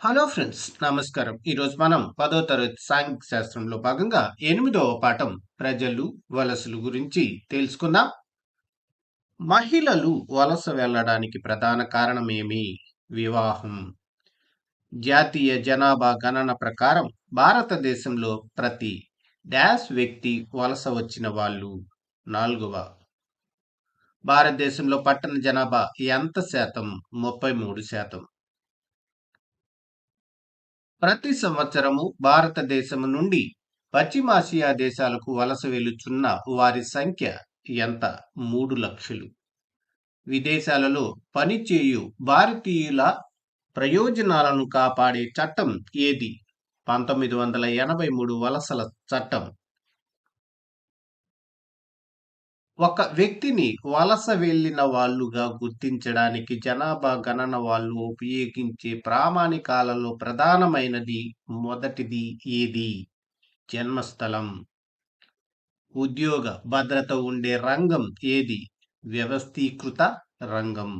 Hello friends నమస్కారం. ఈరోజు మనం పదో తరగతి సాంఘిక శాస్త్రంలో భాగంగా ఎనిమిదవ పాఠం ప్రజలు వలసలు గురించి తెలుసుకుందాం. మహిళలు వలస వెళ్ళడానికి ప్రధాన కారణమేమి వివాహం. జాతీయ జనాభా గణన ప్రకారం భారతదేశంలో ప్రతి డాష్ వ్యక్తి వలస వచ్చిన వాళ్ళు నాలుగవ. భారతదేశంలో పట్టణ జనాభా ఎంత శాతం? ముప్పై మూడు శాతం. ప్రతి సంవత్సరము భారతదేశం నుండి పశ్చిమాసియా దేశాలకు వలస వెలుచున్న వారి సంఖ్య ఎంత? మూడు లక్షలు. విదేశాలలో పనిచేయు భారతీయుల ప్రయోజనాలను కాపాడే చట్టం ఏది? పంతొమ్మిది వందల ఎనభై మూడు వలసల చట్టం. ఒక వ్యక్తిని వలస వెళ్ళిన వాళ్ళుగా గుర్తించడానికి జనాభా గణన వాళ్ళు ఉపయోగించే ప్రామాణికాలలో ప్రధానమైనది మొదటిది ఏది? జన్మస్థలం. ఉద్యోగ భద్రత ఉండే రంగం ఏది? వ్యవస్థీకృత రంగం.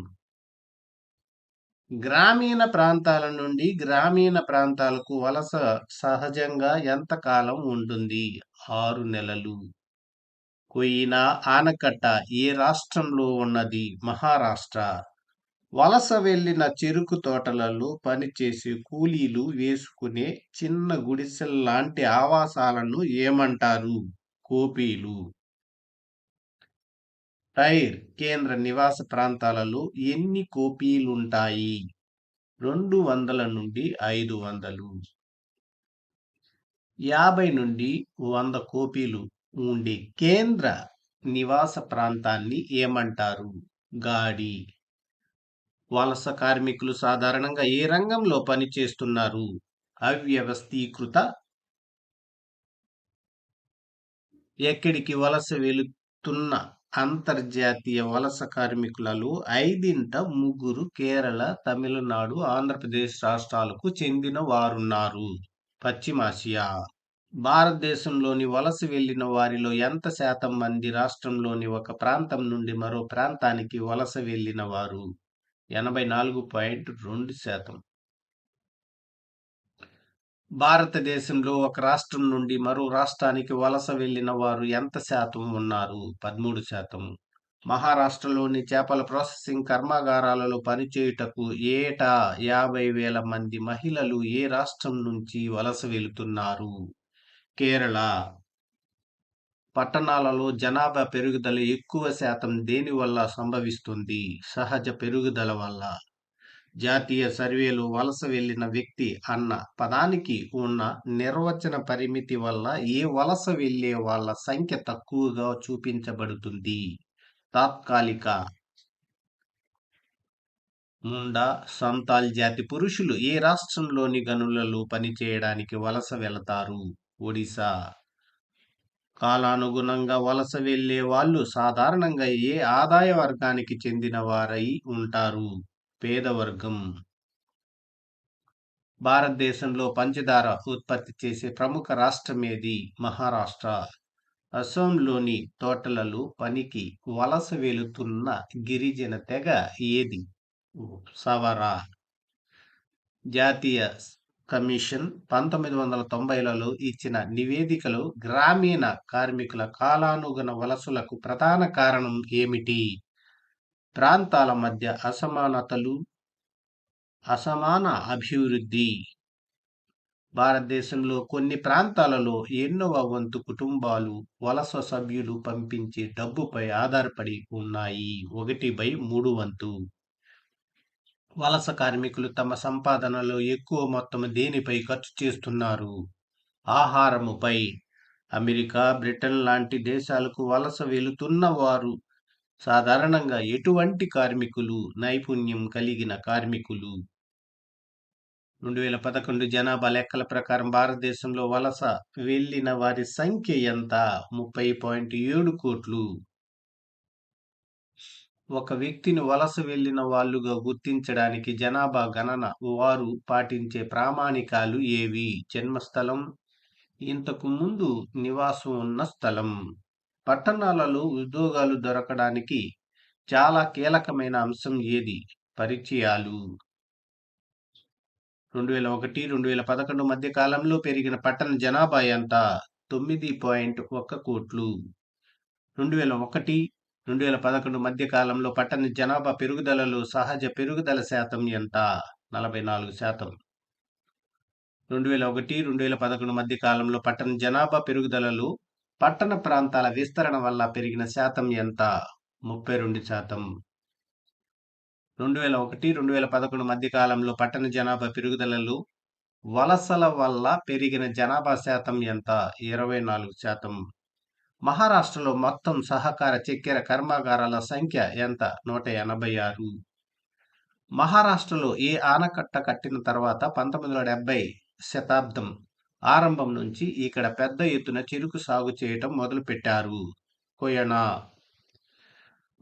గ్రామీణ ప్రాంతాల నుండి గ్రామీణ ప్రాంతాలకు వలస సహజంగా ఎంతకాలం ఉంటుంది? ఆరు నెలలు. కొయినా ఆనకట్ట ఏ రాష్ట్రంలో ఉన్నది? మహారాష్ట్ర. వలస వెళ్ళిన చెరుకు తోటలలో పనిచేసే కూలీలు వేసుకునే చిన్న గుడిసెల్లాంటి ఆవాసాలను ఏమంటారు? కోపీలు. టైర్ కేంద్ర నివాస ప్రాంతాలలో ఎన్ని కోపీలుంటాయి? రెండు వందల నుండి ఐదు వందలు. యాభై నుండి వంద కోపీలు. ఉండే కేంద్ర నివాస ప్రాంతాన్ని ఏమంటారు? గాడి. వలస కార్మికులు సాధారణంగా ఏ రంగంలో పనిచేస్తున్నారు? అవ్యవస్థీకృత. ఎక్కడికి వలస వెళుతున్న అంతర్జాతీయ వలస కార్మికులలో ఐదింట ముగ్గురు కేరళ తమిళనాడు ఆంధ్రప్రదేశ్ రాష్ట్రాలకు చెందిన వారున్నారు. పశ్చిమాసియా. భారతదేశంలోని వలస వెళ్ళిన వారిలో ఎంత శాతం మంది రాష్ట్రంలోని ఒక ప్రాంతం నుండి మరో ప్రాంతానికి వలస వెళ్ళిన వారు? ఎనభై నాలుగు పాయింట్ రెండు శాతం. భారతదేశంలో ఒక రాష్ట్రం నుండి మరో రాష్ట్రానికి వలస వెళ్ళిన వారు ఎంత శాతం ఉన్నారు? పదమూడు శాతం. మహారాష్ట్రలోని చేపల ప్రాసెసింగ్ కర్మాగారాలలో పనిచేయుటకు ఏటా యాభై వేల మంది మహిళలు ఏ రాష్ట్రం నుంచి వలస వెళుతున్నారు? కేరళ పట్టణాలలో జనాభా పెరుగుదల ఎక్కువ శాతం దేని వల్ల సంభవిస్తుంది? సహజ పెరుగుదల వల్ల. జాతీయ సర్వేలో వలస వెళ్ళిన వ్యక్తి అన్న పదానికి ఉన్న నిర్వచన పరిమితి వల్ల ఏ వలస వెళ్ళే వాళ్ళ సంఖ్య తక్కువగా చూపించబడుతుంది? తాత్కాలిక ముండా సంతాల్ జాతి పురుషులు ఏ రాష్ట్రంలోని గనులలో పనిచేయడానికి వలస వెళతారు? ఒడిశా. కాలానుగుణంగా వలస వెళ్ళే వాళ్ళు సాధారణంగా ఏ ఆదాయ వర్గానికి చెందిన వారై ఉంటారు? పేదవర్గం భారతదేశంలో పంచదార ఉత్పత్తి చేసే ప్రముఖ రాష్ట్రం ఏది? మహారాష్ట్ర. అసోంలోని తోటలలో పనికి వలస వెళుతున్న గిరిజన తెగ ఏది? సవరా. జాతీయ కమిషన్ పంతొమ్మిది వందల తొంభైలలో ఇచ్చిన నివేదికలో గ్రామీణ కార్మికుల కాలానుగుణ వలసలకు ప్రధాన కారణం ఏమిటి? ప్రాంతాల మధ్య అసమానతలు అసమాన అభివృద్ధి. భారతదేశంలో కొన్ని ప్రాంతాలలో ఎన్నో వంతు కుటుంబాలు వలస సభ్యులు పంపించే డబ్బుపై ఆధారపడి ఉన్నాయి. ఒకటి బై మూడు వంతు. వలస కార్మికులు తమ సంపాదనలో ఎక్కువ మొత్తం దేనిపై ఖర్చు చేస్తున్నారు? ఆహారముపై. అమెరికా బ్రిటన్ లాంటి దేశాలకు వలస వెళుతున్న వారు సాధారణంగా ఎటువంటి కార్మికులు నైపుణ్యం కలిగిన కార్మికులు? రెండు వేల పదకొండు జనాభా లెక్కల ప్రకారం భారతదేశంలో వలస వెళ్ళిన వారి సంఖ్య ఎంత? ముప్పై పాయింట్ ఏడు కోట్లు. ఒక వ్యక్తిని వలస వెళ్ళిన వాళ్ళుగా గుర్తించడానికి జనాభా గణన వారు పాటించే ప్రామాణికాలు ఏవి? జన్మస్థలం ఇంతకు ముందు నివాసం ఉన్న స్థలం. పట్టణాలలో ఉద్యోగాలు దొరకడానికి చాలా కీలకమైన అంశం ఏది? పరిచయాలు. రెండు వేల ఒకటి రెండు వేల పదకొండు మధ్య కాలంలో పెరిగిన పట్టణ జనాభా ఎంత? తొమ్మిది పాయింట్ ఒక్క కోట్లు. రెండు వేల ఒకటి రెండు వేల పదకొండు మధ్య కాలంలో పట్టణ జనాభా పెరుగుదలలో సహజ పెరుగుదల శాతం ఎంత? నలభై నాలుగు శాతం. రెండు వేల ఒకటి రెండు వేల పదకొండు మధ్య కాలంలో పట్టణ జనాభా పెరుగుదలలో పట్టణ ప్రాంతాల విస్తరణ వల్ల పెరిగిన శాతం ఎంత? ముప్పై రెండు శాతం. రెండు వేల ఒకటి రెండు వేల పదకొండు మధ్య కాలంలో పట్టణ జనాభా పెరుగుదలలో వలసల వల్ల పెరిగిన జనాభా శాతం ఎంత? ఇరవై నాలుగు శాతం. మహారాష్ట్రలో మొత్తం సహకార చక్కెర కర్మాగారాల సంఖ్య ఎంత? నూట ఎనభై ఆరు. మహారాష్ట్రలో ఏ ఆనకట్ట కట్టిన తర్వాత పంతొమ్మిది వందల డెబ్బై శతాబ్దం ఆరంభం నుంచి ఇక్కడ పెద్ద ఎత్తున చెరుకు సాగు చేయటం మొదలుపెట్టారు. కొయనా.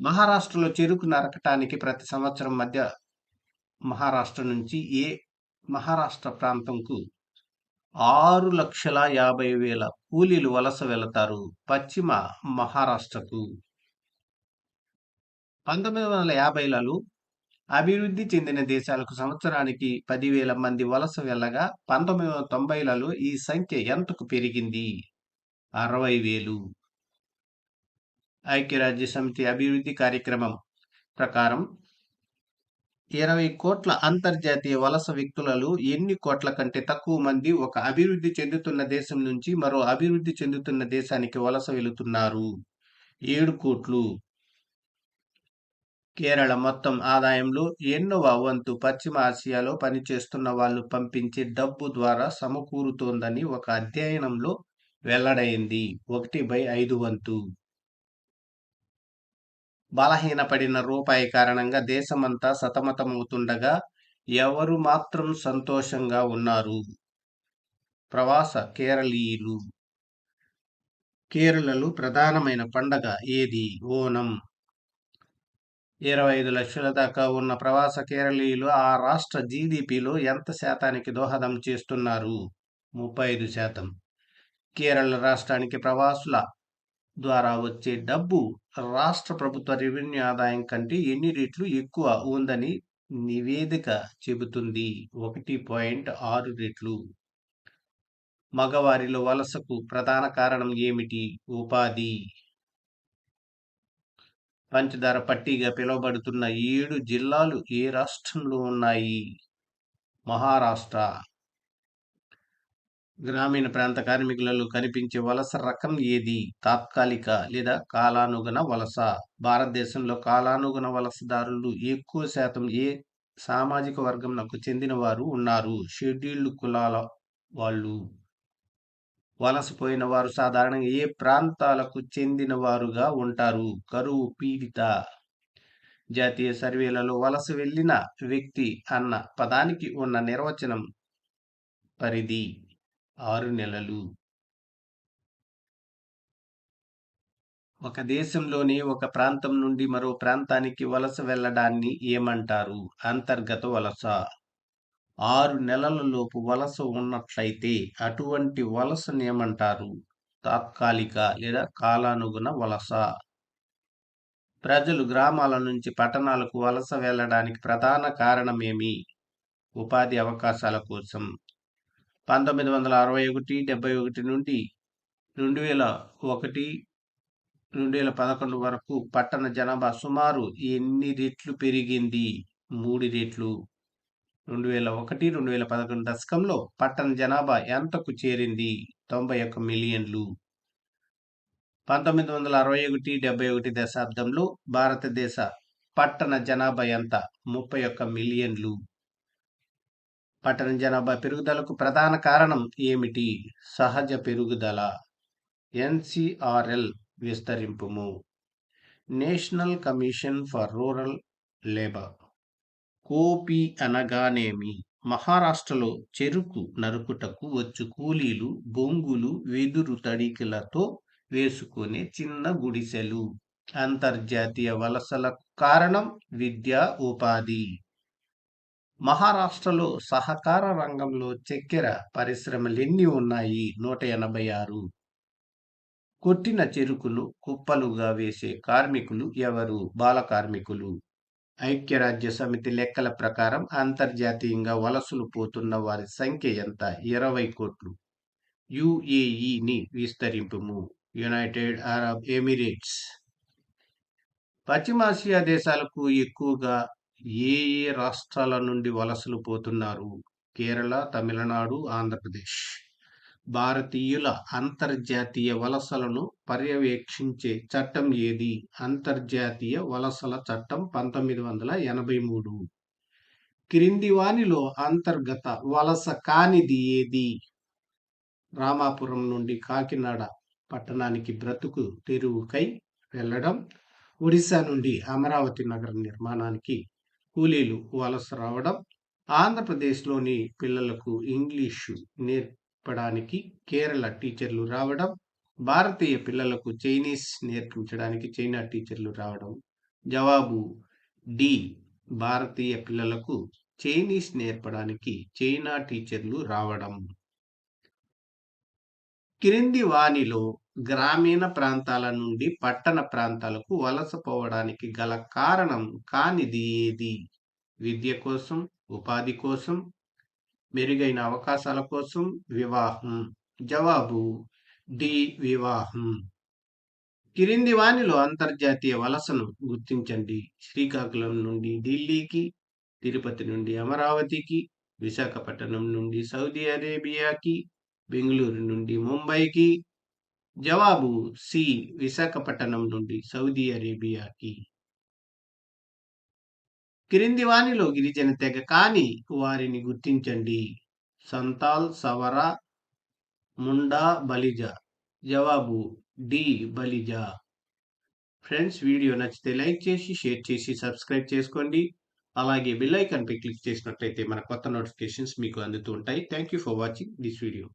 మహారాష్ట్రలో చెరుకు నరకటానికి ప్రతి సంవత్సరం మధ్య మహారాష్ట్ర నుంచి ఏ మహారాష్ట్ర ప్రాంతంకు ఆరు లక్షల యాభై వేల కూలీలు వలస వెళతారు పశ్చిమ మహారాష్ట్రకు. పంతొమ్మిది వందల యాభైలలో అభివృద్ధి చెందిన దేశాలకు సంవత్సరానికి పదివేల మంది వలస వెళ్ళగా పంతొమ్మిది వందల తొంభైలలో ఈ సంఖ్య ఎంతకు పెరిగింది? అరవై వేలు. ఐక్యరాజ్య సమితి అభివృద్ధి కార్యక్రమం ప్రకారం ఇరవై కోట్ల అంతర్జాతీయ వలస వ్యక్తులలో ఎన్ని కోట్ల కంటే తక్కువ మంది ఒక అభివృద్ధి చెందుతున్న దేశం నుంచి మరో అభివృద్ధి చెందుతున్న దేశానికి వలస వెళుతున్నారు? ఏడు కోట్లు. కేరళ మొత్తం ఆదాయంలో ఎన్నవ వంతు పశ్చిమ ఆసియాలో పనిచేస్తున్న వాళ్ళు పంపించే డబ్బు ద్వారా సమకూరుతోందని ఒక అధ్యయనంలో వెల్లడైంది. ఒకటి బై ఐదు వంతు. బలహీనపడిన రూపాయి కారణంగా దేశమంతా సతమతమవుతుండగా ఎవరు మాత్రం సంతోషంగా ఉన్నారు? ప్రవాస కేరళీయులు. కేరళలో ప్రధానమైన పండగ ఏది? ఓనం. ఇరవై ఐదు లక్షల దాకా ఉన్న ప్రవాస కేరళీయులు ఆ రాష్ట్ర జీడిపిలో ఎంత శాతానికి దోహదం చేస్తున్నారు? ముప్పై ఐదు శాతం. కేరళ రాష్ట్రానికి ప్రవాసుల ద్వారా వచ్చే డబ్బు రాష్ట్ర ప్రభుత్వ రెవెన్యూ ఆదాయం కంటే ఎన్ని రెట్లు ఎక్కువ ఉందని నివేదిక చెబుతుంది. ఒకటి పాయింట్ ఆరు రెట్లు. మగవారిలో వలసకు ప్రధాన కారణం ఏమిటి? ఉపాధి. పంచదార పట్టీగా పిలువబడుతున్న ఏడు జిల్లాలు ఏ రాష్ట్రంలో ఉన్నాయి? మహారాష్ట్ర. గ్రామీణ ప్రాంత కార్మికులలో కనిపించే వలస రకం ఏది? తాత్కాలిక లేదా కాలానుగుణ వలస? భారతదేశంలో కాలానుగుణ వలసదారులు ఎక్కువ శాతం ఏ సామాజిక వర్గంకు చెందిన వారు ఉన్నారు? షెడ్యూల్డ్ కులాల వాళ్ళు. వలసపోయిన వారు సాధారణంగా ఏ ప్రాంతాలకు చెందిన వారుగా ఉంటారు? కరువు పీడిత. జాతీయ సర్వేలలో వలస వెళ్ళిన వ్యక్తి అన్న పదానికి ఉన్న నిర్వచనం పరిధి. ఆరు నెలలు. ఒక దేశంలోని ఒక ప్రాంతం నుండి మరో ప్రాంతానికి వలస వెళ్ళడాన్ని ఏమంటారు? అంతర్గత వలస. ఆరు నెలలలోపు వలస ఉన్నట్లయితే అటువంటి వలసను ఏమంటారు? తాత్కాలిక లేదా కాలానుగుణ వలస. ప్రజలు గ్రామాల నుంచి పట్టణాలకు వలస వెళ్ళడానికి ప్రధాన కారణమేమి ఉపాధి అవకాశాల కోసం. పంతొమ్మిది వందల అరవై ఒకటి డెబ్బై ఒకటి నుండి రెండు వేల ఒకటి రెండు వేల పదకొండు వరకు పట్టణ జనాభా సుమారు ఎన్ని రెట్లు పెరిగింది? మూడు రెట్లు. రెండు వేల ఒకటి రెండు వేల పదకొండు దశకంలో పట్టణ జనాభా ఎంతకు చేరింది? తొంభై ఒక్క మిలియన్లు. పంతొమ్మిది వందల అరవై ఒకటి డెబ్బై ఒకటి దశాబ్దంలో భారతదేశ పట్టణ జనాభా ఎంత? ముప్పై ఒక్క మిలియన్లు. పట్టణ జనాభా పెరుగుదలకు ప్రధాన కారణం ఏమిటి? సహజ పెరుగుదల NCRL విస్తరింపుము. National Commission for Rural Labour. కోపి అనగానేమి? మహారాష్ట్రలో చెరుకు నరుకుటకు వచ్చు కూలీలు బొంగులు వెదురు తడికలతో వేసుకునే చిన్న గుడిసెలు. అంతర్జాతీయ వలసలకు కారణం విద్య ఉపాధి. మహారాష్ట్రలో సహకార రంగంలో చక్కెర పరిశ్రమలు ఎన్ని ఉన్నాయి? నూట ఎనభై ఆరు. కొట్టిన చెరుకును కుప్పలుగా వేసే కార్మికులు ఎవరు? బాల కార్మికులు. ఐక్యరాజ్య సమితి లెక్కల ప్రకారం అంతర్జాతీయంగా వలసలు పోతున్న వారి సంఖ్య ఎంత? ఇరవై కోట్లు. యుఏఈని విస్తరింపుము. United Arab Emirates. పశ్చిమాసియా దేశాలకు ఎక్కువగా ఏ ఏ రాష్ట్రాల నుండి వలసలు పోతున్నారు? కేరళ తమిళనాడు ఆంధ్రప్రదేశ్. భారతీయుల అంతర్జాతీయ వలసలను పర్యవేక్షించే చట్టం ఏది? అంతర్జాతీయ వలసల చట్టం పంతొమ్మిది వందల ఎనభై మూడు. క్రింది వానిలో అంతర్గత వలస కానిది ఏది? రామాపురం నుండి కాకినాడ పట్టణానికి బ్రతుకు తెరువుకై వెళ్ళడం ఒడిశా నుండి అమరావతి నగర నిర్మాణానికి కూలీలు వలస రావడం ఆంధ్రప్రదేశ్లోని పిల్లలకు ఇంగ్లీషు నేర్పడానికి కేరళ టీచర్లు రావడం భారతీయ పిల్లలకు చైనీస్ నేర్పించడానికి చైనా టీచర్లు రావడం జవాబు డి భారతీయ పిల్లలకు చైనీస్ నేర్పడానికి చైనా టీచర్లు రావడం. క్రింది వాణిలో గ్రామీణ ప్రాంతాల నుండి పట్టణ ప్రాంతాలకు వలసపోవడానికి గల కారణం కానిది ఏది? విద్య కోసం ఉపాధి కోసం మెరుగైన అవకాశాల కోసం? వివాహం. జవాబు డి. వివాహం. కిరింది వానిలో అంతర్జాతీయ వలసను గుర్తించండి. శ్రీకాకుళం నుండి ఢిల్లీకి తిరుపతి నుండి అమరావతికి విశాఖపట్నం నుండి సౌదీ అరేబియాకి బెంగళూరు నుండి ముంబైకి జవాబు సి విశాఖపట్నం నుండి సౌదీ అరేబియాకి. క్రింది వానిలో గిరిజన తెగ కాని వారిని గుర్తించండి. సంతాల్ సవర ముండా బలిజ. జవాబు డి బలిజ. ఫ్రెండ్స్ వీడియో నచ్చితే లైక్ చేసి షేర్ చేసి సబ్స్క్రైబ్ చేసుకోండి. అలాగే బిల్ ఐకాన్పై క్లిక్ చేసినట్లయితే మన కొత్త నోటిఫికేషన్స్ మీకు అందుతూ ఉంటాయి. Thank you for watching this video.